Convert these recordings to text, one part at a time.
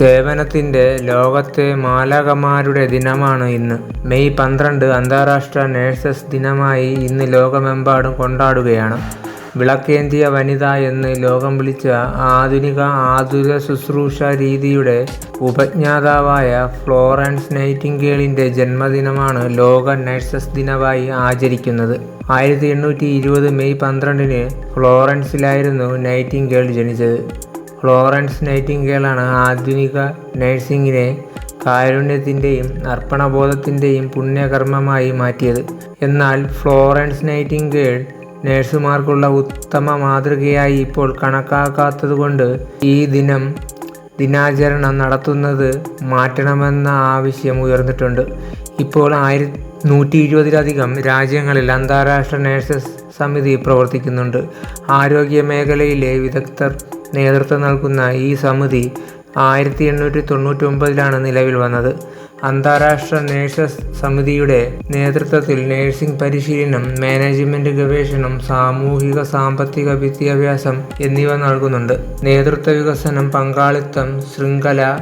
സേവനത്തിന്റെ ലോകത്തെ മാലകമാരുടെ ദിനമാണ് ഇന്ന്. മെയ് പന്ത്രണ്ട് അന്താരാഷ്ട്ര നേഴ്സസ് ദിനമായി ഇന്ന് ലോകമെമ്പാടും കൊണ്ടാടുകയാണ്. വിളക്കേന്തിയ വനിത എന്ന് ലോകം വിളിച്ച ആധുനിക ആതുര ശുശ്രൂഷ രീതിയുടെ ഉപജ്ഞാതാവായ ഫ്ലോറൻസ് നൈറ്റിംഗേളിന്റെ ജന്മദിനമാണ് ലോക നഴ്സസ് ദിനമായി ആചരിക്കുന്നത്. ആയിരത്തി എണ്ണൂറ്റി ഇരുപത് മെയ് പന്ത്രണ്ടിന് ഫ്ലോറൻസിലായിരുന്നു നൈറ്റിംഗേൾ ജനിച്ചത്. ഫ്ലോറൻസ് നൈറ്റിംഗേലാണ് ആധുനിക നഴ്സിംഗിനെ കാരുണ്യത്തിന്റെയും അർപ്പണബോധത്തിന്റെയും പുണ്യകർമ്മമായി മാറ്റിയത്. എന്നാൽ ഫ്ലോറൻസ് നൈറ്റിംഗേൾ നഴ്സുമാർക്കുള്ള ഉത്തമ മാതൃകയായി ഇപ്പോൾ കണക്കാക്കാത്തതുകൊണ്ട് ഈ ദിനം ദിനാചരണം നടത്തുന്നത് മാറ്റണമെന്ന ആവശ്യം ഉയർന്നിട്ടുണ്ട്. ഇപ്പോൾ ആയിര നൂറ്റി ഇരുപതിലധികം രാജ്യങ്ങളിൽ അന്താരാഷ്ട്ര നഴ്സസ് സമിതി പ്രവർത്തിക്കുന്നുണ്ട്. ആരോഗ്യ മേഖലയിലെ വിദഗ്ധർ നേതൃത്വം നൽകുന്ന ഈ സമിതി ആയിരത്തി എണ്ണൂറ്റി തൊണ്ണൂറ്റൊമ്പതിലാണ് നിലവിൽ വന്നത്. അന്താരാഷ്ട്ര നേഴ്സസ് സമിതിയുടെ നേതൃത്വത്തിൽ നേഴ്സിംഗ് പരിശീലനം, മാനേജ്മെന്റ് ഗവേഷണം, സാമൂഹിക സാമ്പത്തിക വിദ്യാഭ്യാസം എന്നിവ നൽകുന്നുണ്ട്. നേതൃത്വ വികസനം, പങ്കാളിത്തം, ശൃംഖല,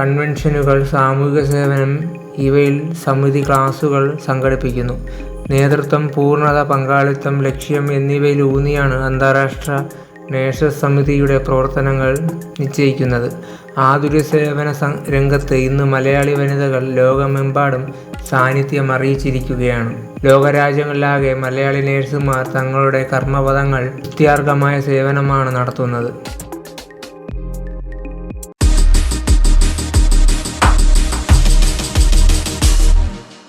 കൺവെൻഷനുകൾ, സാമൂഹിക സേവനം ഇവയിൽ സമിതി ക്ലാസുകൾ സംഘടിപ്പിക്കുന്നു. നേതൃത്വം, പൂർണത, പങ്കാളിത്തം, ലക്ഷ്യം എന്നിവയിലൂന്നിയാണ് അന്താരാഷ്ട്ര നഴ്സസ് സമിതിയുടെ പ്രവർത്തനങ്ങൾ നിശ്ചയിക്കുന്നത്. ആതുരസേവന രംഗത്ത് ഇന്ന് മലയാളി വനിതകൾ ലോകമെമ്പാടും സാന്നിധ്യം അറിയിച്ചിരിക്കുകയാണ് ലോകരാജ്യങ്ങളിലാകെ മലയാളി നേഴ്സുമാർ തങ്ങളുടെ കർമ്മപദങ്ങൾ സ്തുത്യർഹമായ സേവനമാണ് നടത്തുന്നത്.